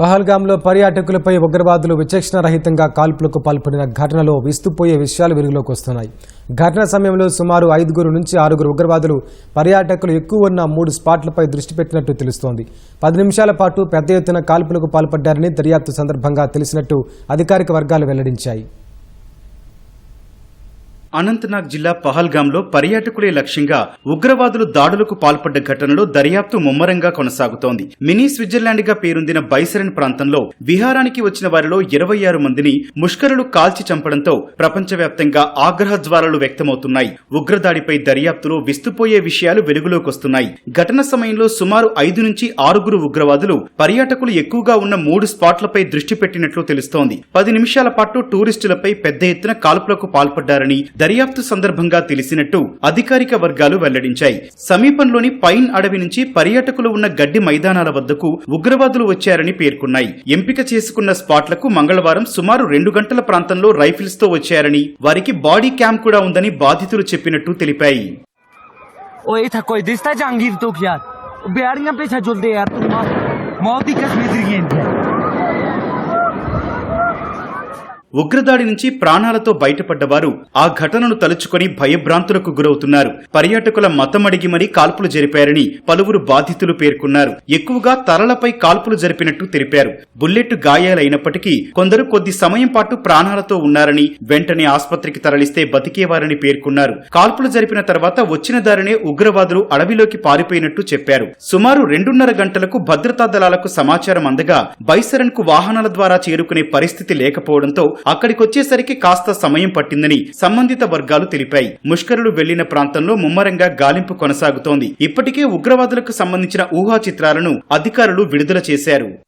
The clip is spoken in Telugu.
పహల్గాంలో పర్యాటకులపై ఉగ్రవాదులు విచక్షణ రహితంగా కాల్పులకు పాల్పడిన ఘటనలో విస్తుపోయే విషయాలు వెలుగులోకి వస్తున్నాయి. ఘటన సమయంలో సుమారు ఐదుగురు నుంచి ఆరుగురు ఉగ్రవాదులు పర్యాటకులు ఎక్కువ ఉన్న మూడు స్పాట్లపై దృష్టి పెట్టినట్టు తెలుస్తోంది. పది నిమిషాల పాటు పెద్ద ఎత్తున కాల్పులకు పాల్పడ్డారని దర్యాప్తు సందర్భంగా తెలిసినట్టు అధికారిక వర్గాలు వెల్లడించాయి. అనంతనాగ్ జిల్లా పహల్గాంలో పర్యాటకులే లక్ష్యంగా ఉగ్రవాదులు దాడులకు పాల్పడ్డ ఘటనలో దర్యాప్తు ముమ్మరంగా కొనసాగుతోంది. మినీ స్విట్జర్లాండ్గా పేరొందిన బైసరన్ ప్రాంతంలో విహారానికి వచ్చిన వారిలో ఇరవై ఆరు మందిని ముష్కరులు కాల్చి చంపడంతో ప్రపంచవ్యాప్తంగా ఆగ్రహ జ్వాలలు వ్యక్తమవుతున్నాయి. ఉగ్రదాడిపై దర్యాప్తులో విస్తుపోయే విషయాలు వెలుగులోకొస్తున్నాయి. ఘటన సమయంలో సుమారు ఐదు నుంచి ఆరుగురు ఉగ్రవాదులు పర్యాటకులు ఎక్కువగా ఉన్న మూడు స్పాట్లపై దృష్టి పెట్టినట్లు తెలుస్తోంది. పది నిమిషాల పాటు టూరిస్టులపై పెద్ద ఎత్తున కాల్పులకు పాల్పడ్డారని దర్యాప్తు సందర్భంగా తెలిసినట్టు అధికారిక వర్గాలు వెల్లడించాయి సమీపంలోని పైన్ అడవి నుంచి పర్యాటకులు ఉన్న గడ్డి మైదానాల వద్దకు ఉగ్రవాదులు వచ్చారని పేర్కొన్నాయి ఎంపిక చేసుకున్న స్పాట్లకు మంగళవారం సుమారు రెండు గంటల ప్రాంతంలో రైఫిల్స్ తో వచ్చారని వారికి బాడీ క్యామ్ కూడా ఉందని బాధితులు చెప్పినట్టు తెలిపాయి ओ ये था कोई दिसता जहांगीर तो यार बिहारियां पीछे चलते यार तुम मौत मौत ही कश्मीर की ఉగ్రదాడి నుంచి ప్రాణాలతో బయటపడ్డవారు ఆ ఘటనను తలుచుకొని భయభ్రాంతులకు గురవుతున్నారు. పర్యాటకుల మతమడిగి మరీ కాల్పులు జరిపారని పలువురు బాధితులు పేర్కొన్నారు. ఎక్కువగా తరలపై కాల్పులు జరిపినట్టు తెలిపారు. బుల్లెట్ గాయాలైనప్పటికీ కొందరు కొద్ది సమయం పాటు ప్రాణాలతో ఉన్నారని వెంటనే ఆసుపత్రికి తరలిస్తే బతికేవారని పేర్కొన్నారు. కాల్పులు జరిపిన తర్వాత వచ్చిన దారినే ఉగ్రవాదులు అడవిలోకి పారిపోయినట్టు చెప్పారు. సుమారు రెండున్నర గంటలకు భద్రతా దళాలకు సమాచారం అందగా బైసరన్కు వాహనాల ద్వారా చేరుకునే పరిస్థితి లేకపోవడంతో అక్కడికొచ్చేసరికి కాస్త సమయం పట్టిందని సంబంధిత వర్గాలు తెలిపాయి. ముష్కరులు వెళ్ళిన ప్రాంతంలో ముమ్మరంగా గాలింపు కొనసాగుతోంది. ఇప్పటికే ఉగ్రవాదులకు సంబంధించిన ఊహా చిత్రాలను అధికారులు విడుదల చేశారు.